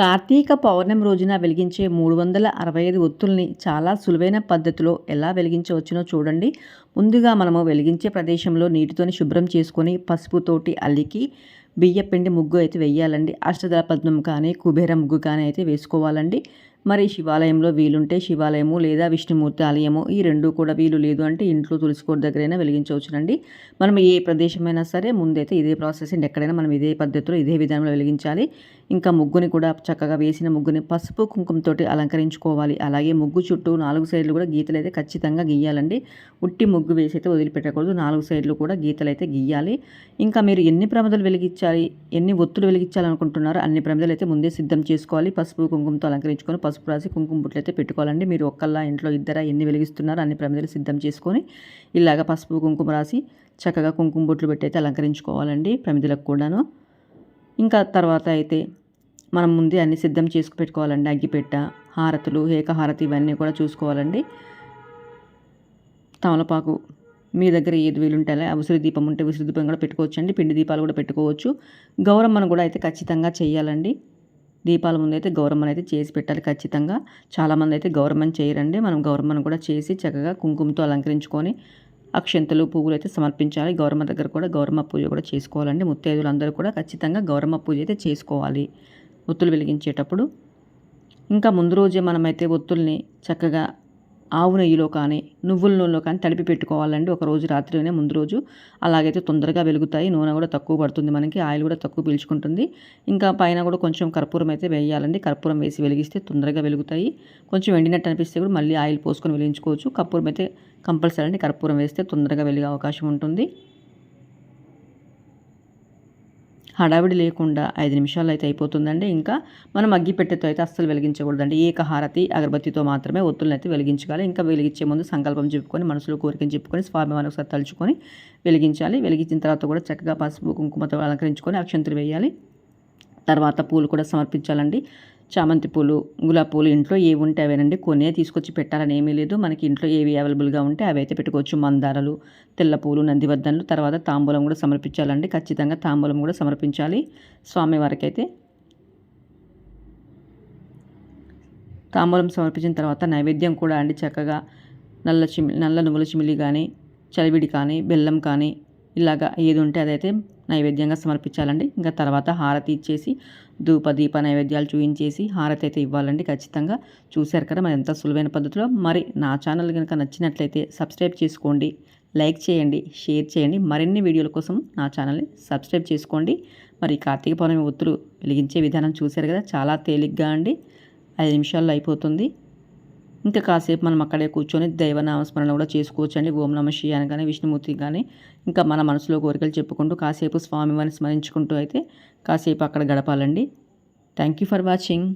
కార్తీక పౌర్ణమి రోజున వెలిగించే మూడు వందల అరవై ఐదు ఒత్తుల్ని చాలా సులువైన పద్ధతిలో ఎలా వెలిగించవచ్చునో చూడండి. ముందుగా మనము వెలిగించే ప్రదేశంలో నీటితోని శుభ్రం చేసుకొని పసుపుతోటి అల్లికి బియ్య పిండి ముగ్గు అయితే వేయాలండి. అష్టదళ పద్మం కానీ కుబేర ముగ్గు కానీ అయితే వేసుకోవాలండి. మరి శివాలయంలో వీలుంటే శివాలయము లేదా విష్ణుమూర్తి ఆలయము ఈ రెండు కూడా వీలు లేదు అంటే ఇంట్లో తులసికోట దగ్గరైనా వెలిగించవచ్చునండి. మనం ఏ ప్రదేశమైనా సరే ముందైతే ఇదే ప్రాసెస్ అండి ఎక్కడైనా మనం ఇదే పద్ధతిలో ఇదే విధానంలో వెలిగించాలి. ఇంకా ముగ్గుని కూడా చక్కగా వేసిన ముగ్గుని పసుపు కుంకుమతో అలంకరించుకోవాలి. అలాగే ముగ్గు చుట్టూ నాలుగు సైడ్లు కూడా గీతలు అయితే ఖచ్చితంగా గీయాలండి. ఉట్టి ముగ్గు వేసి అయితే వదిలిపెట్టకూడదు. నాలుగు సైడ్లు కూడా గీతలు అయితే గీయాలి. ఇంకా మీరు ఎన్ని ప్రమదలు వెలిగించాలి ఎన్ని ఒత్తులు వెలిగించాలనుకుంటున్నారో అన్ని ప్రమదలు అయితే ముందే సిద్ధం చేసుకోవాలి. పసుపు కుంకుమతో అలంకరించుకొని పసుపు రాసి కుంకుమ బుట్లు అయితే పెట్టుకోవాలండి. మీరు ఒక్కల్లా ఇంట్లో ఇద్దరా ఎన్ని వెలిగిస్తున్నారో అన్ని ప్రమిదలు సిద్ధం చేసుకొని ఇలాగ పసుపు కుంకుమ రాసి చక్కగా కుంకుమ బొట్లు పెట్టి అయితే అలంకరించుకోవాలండి ప్రమిదలకు కూడాను. ఇంకా తర్వాత అయితే మనం ముందే అన్ని సిద్ధం చేసుకు పెట్టుకోవాలండి. అగ్గిపెట్ట హారతులు ఏకహారతి ఇవన్నీ కూడా చూసుకోవాలండి. తమలపాకు మీ దగ్గర ఏది వీలుంటే అలా ఉసిరి దీపం ఉంటే ఉసిరి దీపం కూడా పెట్టుకోవచ్చు అండి పిండి దీపాలు కూడా పెట్టుకోవచ్చు. గౌరమ్మను కూడా అయితే ఖచ్చితంగా చేయాలండి దీపాల ముందు అయితే గౌరమ్మను అయితే చేసి పెట్టాలి ఖచ్చితంగా. చాలామంది అయితే గౌరమ్మను చేయరండి. మనం గౌరమ్మను కూడా చేసి చక్కగా కుంకుమతో అలంకరించుకొని అక్షంతలు పువ్వులు అయితే సమర్పించాలి. గౌరమ్మ దగ్గర కూడా గౌరమ్మ పూజ కూడా చేసుకోవాలండి. ముత్తైదులు అందరూ కూడా ఖచ్చితంగా గౌరమ్మ పూజ అయితే చేసుకోవాలి. ఒత్తులు వెలిగించేటప్పుడు. ఇంకా ముందు రోజే మనమైతే ఒత్తుల్ని చక్కగా ఆవు నెయ్యిలో కానీ నువ్వుల నూనెలో కానీ తడిపి పెట్టుకోవాలండి. ఒక రోజు రాత్రినే ముందు రోజు అలాగైతే తొందరగా వెలుగుతాయి. నూనె కూడా తక్కువ పడుతుంది మనకి ఆయిల్ కూడా తక్కువ పీల్చుకుంటుంది. ఇంకా పైన కూడా కొంచెం కర్పూరం అయితే వేయాలండి. కర్పూరం వేసి వెలిగిస్తే తొందరగా వెలుగుతాయి. కొంచెం ఎండినట్టు అనిపిస్తే కూడా మళ్ళీ ఆయిల్ పోసుకొని వెలిగించుకోవచ్చు. కర్పూరం అయితే కంపల్సరీ అండి. కర్పూరం వేస్తే తొందరగా వెలిగే అవకాశం ఉంటుంది. హడావిడి లేకుండా ఐదు నిమిషాలు అయితే అయిపోతుందండి. ఇంకా మనం అగ్గిపెట్టెతో అయితే అస్సలు వెలిగించకూడదండి. ఏకహారతి అగరబత్తితో మాత్రమే ఒత్తులను అయితే వెలిగించాలి ఇంకా వెలిగించే ముందు సంకల్పం చెప్పుకొని మనసులో కోరికను చెప్పుకొని స్వామివారిని ఒకసారి తలుచుకొని వెలిగించాలి. వెలిగించిన తర్వాత కూడా చక్కగా పసుపు కుంకుమతో అలంకరించుకొని అక్షంతులు వేయాలి. తర్వాత పూలు కూడా సమర్పించాలండి. చామంతి పూలు గులాబీ పూలు ఇంట్లో ఏవి ఉంటే అవేనండి కొనే తీసుకొచ్చి పెట్టాలని ఏమీ లేదు. మనకి ఇంట్లో ఏవి అవైలబుల్గా ఉంటే అవి అయితే పెట్టుకోవచ్చు. మందారాలు తెల్ల పూలు నందివర్ధనలు తర్వాత తాంబూలం కూడా సమర్పించాలండి. ఖచ్చితంగా తాంబూలం కూడా సమర్పించాలి. స్వామివారికి అయితే తాంబూలం సమర్పించిన తర్వాత నైవేద్యం కూడా అండి చక్కగా. నల్ల చిమి నల్ల నువ్వుల చిమిలి కానీ చలివిడి కానీ బెల్లం కానీ ఇలాగా ఏది ఉంటే అదైతే నైవేద్యంగా సమర్పించాలండి. ఇంకా తర్వాత హారతి ఇచ్చేసి ధూప దీప నైవేద్యాలు చూపించేసి హారతి అయితే ఇవ్వాలండి ఖచ్చితంగా. చూశారు కదా మరి ఎంత సులువైన పద్ధతిలో. మరి నా ఛానల్ కనుక నచ్చినట్లయితే సబ్స్క్రైబ్ చేసుకోండి లైక్ చేయండి షేర్ చేయండి. మరిన్ని వీడియోల కోసం నా ఛానల్ని సబ్స్క్రైబ్ చేసుకోండి. మరి కార్తీక పౌర్ణమి ఒత్తులు వెలిగించే విధానం చూశారు కదా చాలా తేలిగ్గా అండి. ఐదు నిమిషాల్లో అయిపోతుంది. ఇంకా కాసేపు మనం అక్కడే కూర్చొని దైవనామస్మరణ కూడా చేసుకోవచ్చు అండి ఓం నమ శ్రీ కానీ విష్ణుమూర్తి కానీ ఇంకా మన మనసులో కోరికలు చెప్పుకుంటూ కాసేపు స్వామివారిని స్మరించుకుంటూ అయితే కాసేపు అక్కడ గడపాలండి. Thank you for watching